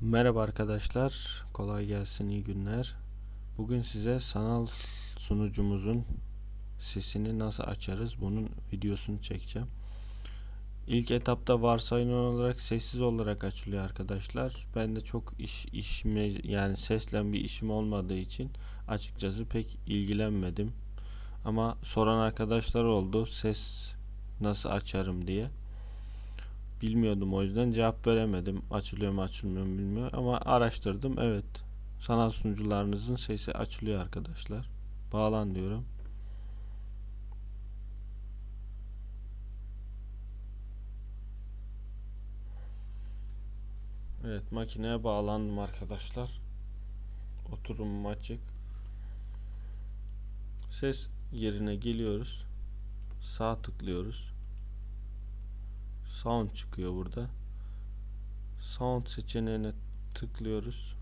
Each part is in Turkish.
Merhaba arkadaşlar, kolay gelsin, iyi günler. Bugün size sanal sunucumuzun sesini nasıl açarız bunun videosunu çekeceğim. İlk etapta varsayılan olarak sessiz olarak açılıyor arkadaşlar. Ben de çok iş işime yani sesle bir işim olmadığı için açıkçası pek ilgilenmedim. Ama soran arkadaşlar oldu ses nasıl açarım diye. Bilmiyordum o yüzden cevap veremedim. Açılıyor mu açılmıyor mu bilmiyorum ama araştırdım. Evet. Sanal sunucularınızın sesi açılıyor arkadaşlar. Bağlan diyorum. Evet makineye bağlandım arkadaşlar. Oturumum açık. Ses yerine geliyoruz. Sağ tıklıyoruz sound çıkıyor burada. Sound seçeneğine tıklıyoruz.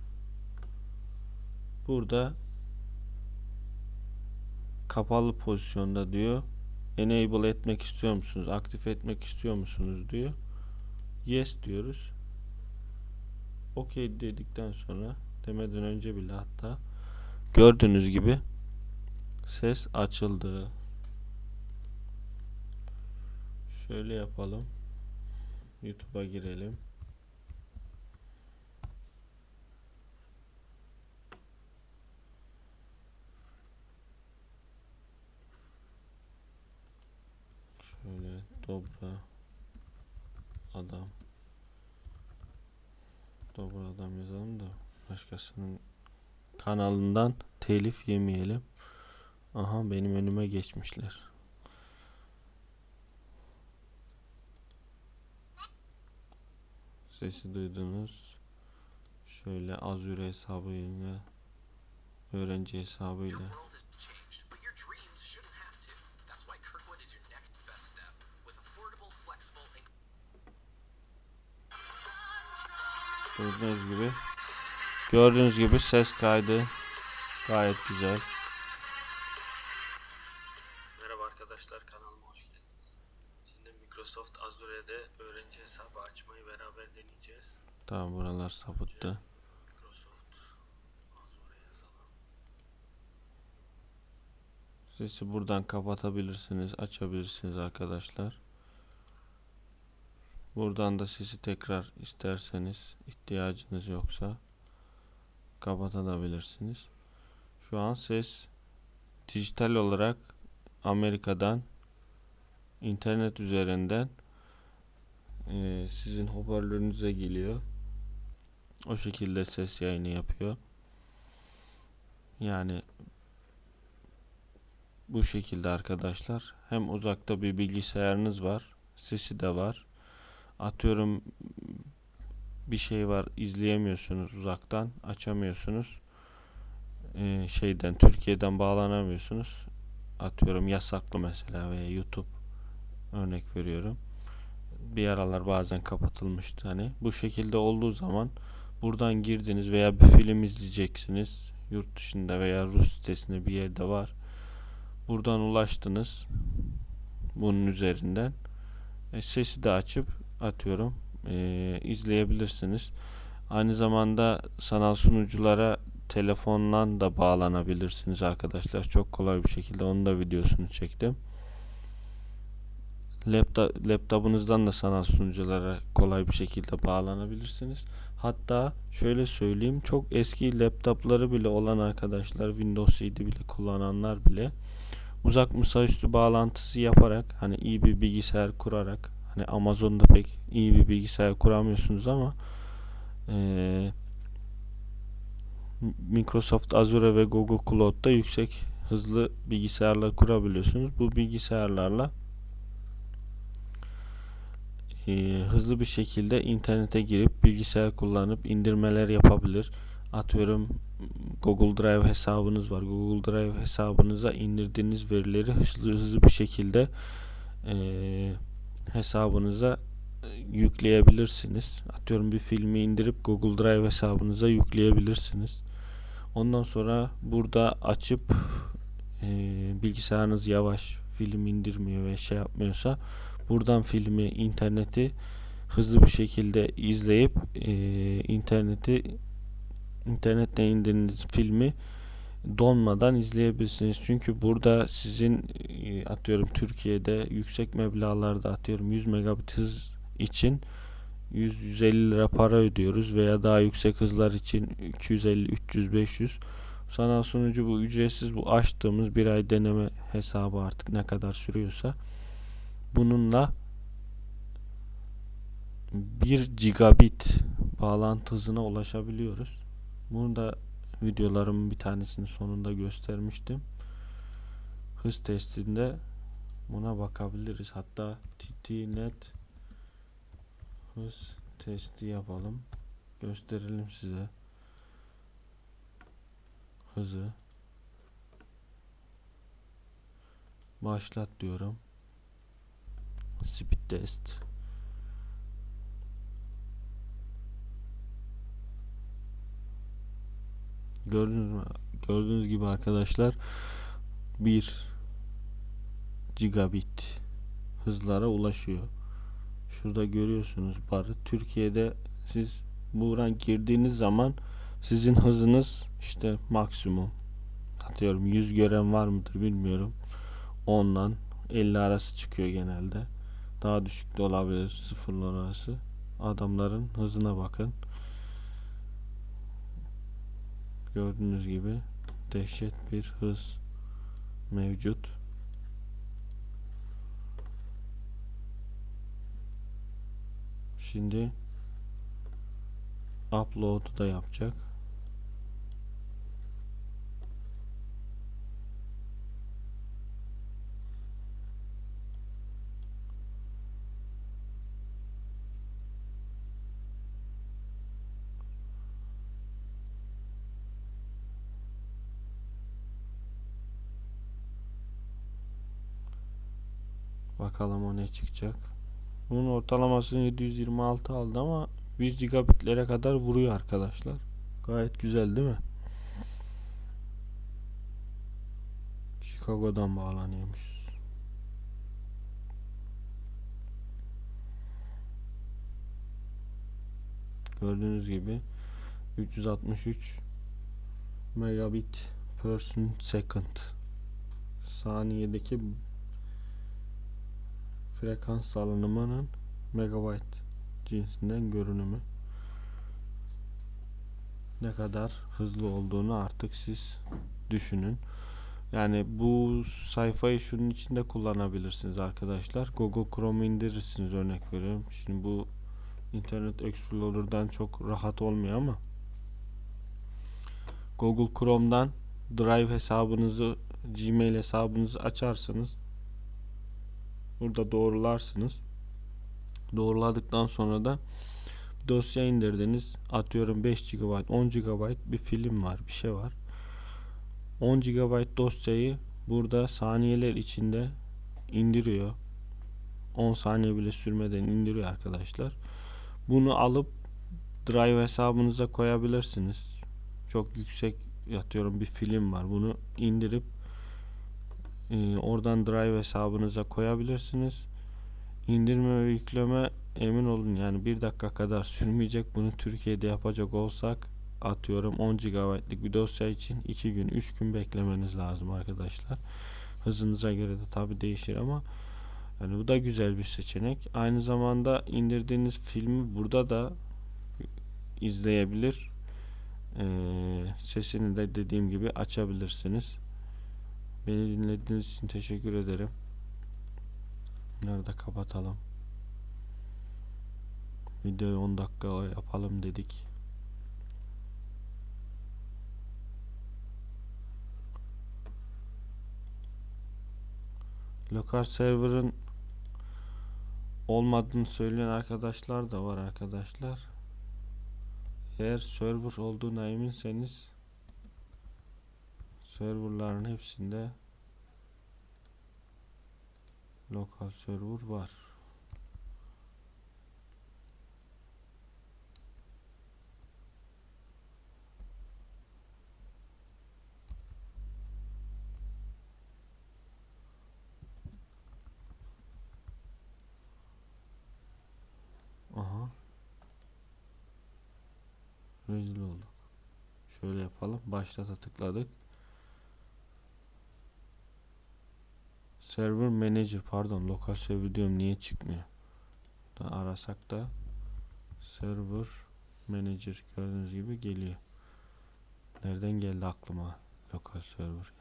Burada kapalı pozisyonda diyor. Enable etmek istiyor musunuz? Aktif etmek istiyor musunuz diyor. Yes diyoruz. OK dedikten sonra demeden önce bile hatta gördüğünüz gibi ses açıldı. Şöyle yapalım. YouTube'a girelim. Şöyle dobra adam dobra adam yazalım da başkasının kanalından telif yemeyelim. Aha benim önüme geçmişler. Sesi duydunuz. Şöyle Azure hesabıyla öğrenci hesabıyla Gördüğünüz gibi Gördüğünüz gibi ses kaydı gayet güzel. Buralar sapıttı. Sesi buradan kapatabilirsiniz, açabilirsiniz arkadaşlar. Buradan da sesi tekrar isterseniz ihtiyacınız yoksa kapatabilirsiniz. Şu an ses dijital olarak Amerika'dan internet üzerinden e, sizin hoparlörünüze geliyor. O şekilde ses yayını yapıyor. Yani bu şekilde arkadaşlar. Hem uzakta bir bilgisayarınız var. Sesi de var. Atıyorum bir şey var izleyemiyorsunuz uzaktan açamıyorsunuz ee, şeyden Türkiye'den bağlanamıyorsunuz atıyorum yasaklı mesela veya YouTube örnek veriyorum bir aralar bazen kapatılmıştı hani bu şekilde olduğu zaman buradan girdiniz veya bir film izleyeceksiniz. Yurt dışında veya Rus sitesinde bir yerde var. Buradan ulaştınız bunun üzerinden. E, sesi de açıp atıyorum e, izleyebilirsiniz. Aynı zamanda sanal sunuculara telefondan da bağlanabilirsiniz arkadaşlar. Çok kolay bir şekilde. Onun da videosunu çektim laptop, laptopunuzdan da sanal sunuculara kolay bir şekilde bağlanabilirsiniz. Hatta şöyle söyleyeyim çok eski laptopları bile olan arkadaşlar Windows 7 bile kullananlar bile uzak masaüstü bağlantısı yaparak hani iyi bir bilgisayar kurarak hani Amazon'da pek iyi bir bilgisayar kuramıyorsunuz ama e, Microsoft Azure ve Google Cloud'da yüksek hızlı bilgisayarlar kurabiliyorsunuz. Bu bilgisayarlarla e, hızlı bir şekilde internete girip bilgisayar kullanıp indirmeler yapabilir. Atıyorum Google Drive hesabınız var. Google Drive hesabınıza indirdiğiniz verileri hızlı hızlı bir şekilde e, hesabınıza yükleyebilirsiniz. Atıyorum bir filmi indirip Google Drive hesabınıza yükleyebilirsiniz. Ondan sonra burada açıp e, bilgisayarınız yavaş film indirmiyor ve şey yapmıyorsa buradan filmi interneti hızlı bir şekilde izleyip e, interneti internetten indirdiğiniz filmi donmadan izleyebilirsiniz. Çünkü burada sizin e, atıyorum Türkiye'de yüksek meblağlarda atıyorum 100 megabit hız için 100-150 lira para ödüyoruz veya daha yüksek hızlar için 250, 300, 500. Sanal sunucu bu ücretsiz bu açtığımız bir ay deneme hesabı artık ne kadar sürüyorsa bununla 1 gigabit bağlantı hızına ulaşabiliyoruz. Bunu da videolarımın bir tanesinin sonunda göstermiştim. Hız testinde buna bakabiliriz. Hatta TTNet hız testi yapalım. Gösterelim size. Hızı. Başlat diyorum. Speed test. Gördünüz mü? Gördüğünüz gibi arkadaşlar 1 gigabit hızlara ulaşıyor. Şurada görüyorsunuz barı. Türkiye'de siz buradan girdiğiniz zaman sizin hızınız işte maksimum atıyorum 100 gören var mıdır bilmiyorum. 10'dan 50 arası çıkıyor genelde. Daha düşük de olabilir sıfırlar arası. Adamların hızına bakın. Gördüğünüz gibi dehşet bir hız mevcut. Şimdi upload'u da yapacak. Bakalım o ne çıkacak. Bunun ortalamasını 726 aldı ama 1 gigabitlere kadar vuruyor arkadaşlar. Gayet güzel değil mi? Chicago'dan bağlanıyormuş. Gördüğünüz gibi 363 megabit per second saniyedeki frekans salınımının megabyte cinsinden görünümü ne kadar hızlı olduğunu artık siz düşünün. Yani bu sayfayı şunun içinde kullanabilirsiniz arkadaşlar. Google Chrome indirirsiniz örnek veriyorum. Şimdi bu Internet Explorer'dan çok rahat olmuyor ama Google Chrome'dan Drive hesabınızı Gmail hesabınızı açarsınız. Burada doğrularsınız. Doğruladıktan sonra da dosya indirdiniz. Atıyorum 5 GB, 10 GB bir film var, bir şey var. 10 GB dosyayı burada saniyeler içinde indiriyor. 10 saniye bile sürmeden indiriyor arkadaşlar. Bunu alıp Drive hesabınıza koyabilirsiniz. Çok yüksek yatıyorum bir film var. Bunu indirip e, oradan Drive hesabınıza koyabilirsiniz. İndirme ve yükleme emin olun yani bir dakika kadar sürmeyecek. Bunu Türkiye'de yapacak olsak atıyorum 10 GB'lık bir dosya için 2 gün 3 gün beklemeniz lazım arkadaşlar. Hızınıza göre de tabi değişir ama yani bu da güzel bir seçenek. Aynı zamanda indirdiğiniz filmi burada da izleyebilir. Ee, sesini de dediğim gibi açabilirsiniz. Beni dinlediğiniz için teşekkür ederim. Bunları da kapatalım. Videoyu 10 dakika yapalım dedik. Lokal server'ın olmadığını söyleyen arkadaşlar da var arkadaşlar. Eğer server olduğuna eminseniz serverların hepsinde lokal server var. Aha. Rezil olduk. Şöyle yapalım. Başlata tıkladık. Server Manager pardon lokal server diyorum niye çıkmıyor? Da arasak da Server Manager gördüğünüz gibi geliyor. Nereden geldi aklıma lokal server?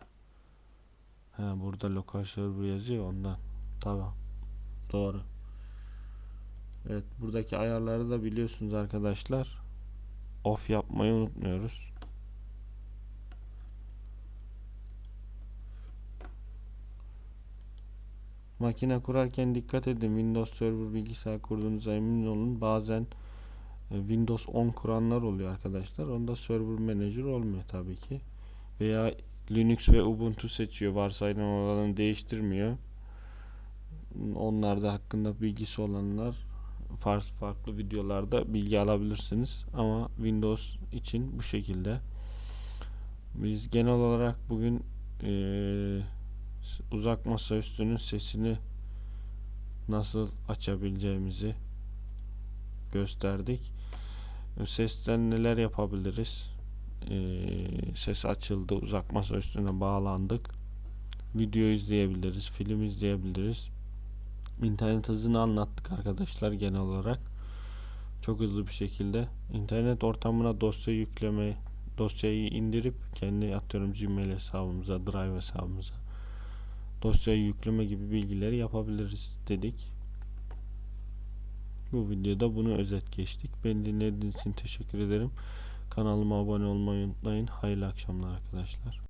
Ha burada lokal server yazıyor ondan. Tamam. Doğru. Evet buradaki ayarları da biliyorsunuz arkadaşlar. Off yapmayı unutmuyoruz. Makine kurarken dikkat edin. Windows Server bilgisayar kurduğunuza emin olun. Bazen e, Windows 10 kuranlar oluyor arkadaşlar. Onda Server Manager olmuyor tabii ki. Veya Linux ve Ubuntu seçiyor. Varsayılan olanı değiştirmiyor. Onlar da hakkında bilgisi olanlar farklı farklı videolarda bilgi alabilirsiniz. Ama Windows için bu şekilde. Biz genel olarak bugün eee uzak masaüstünün sesini nasıl açabileceğimizi gösterdik. Sesten neler yapabiliriz? Ee, ses açıldı, uzak masa üstüne bağlandık. Video izleyebiliriz, film izleyebiliriz. İnternet hızını anlattık arkadaşlar genel olarak. Çok hızlı bir şekilde. İnternet ortamına dosya yükleme, dosyayı indirip kendi atıyorum Gmail hesabımıza, Drive hesabımıza dosyayı yükleme gibi bilgileri yapabiliriz dedik. Bu videoda bunu özet geçtik. Beni dinlediğiniz için teşekkür ederim. Kanalıma abone olmayı unutmayın. Hayırlı akşamlar arkadaşlar.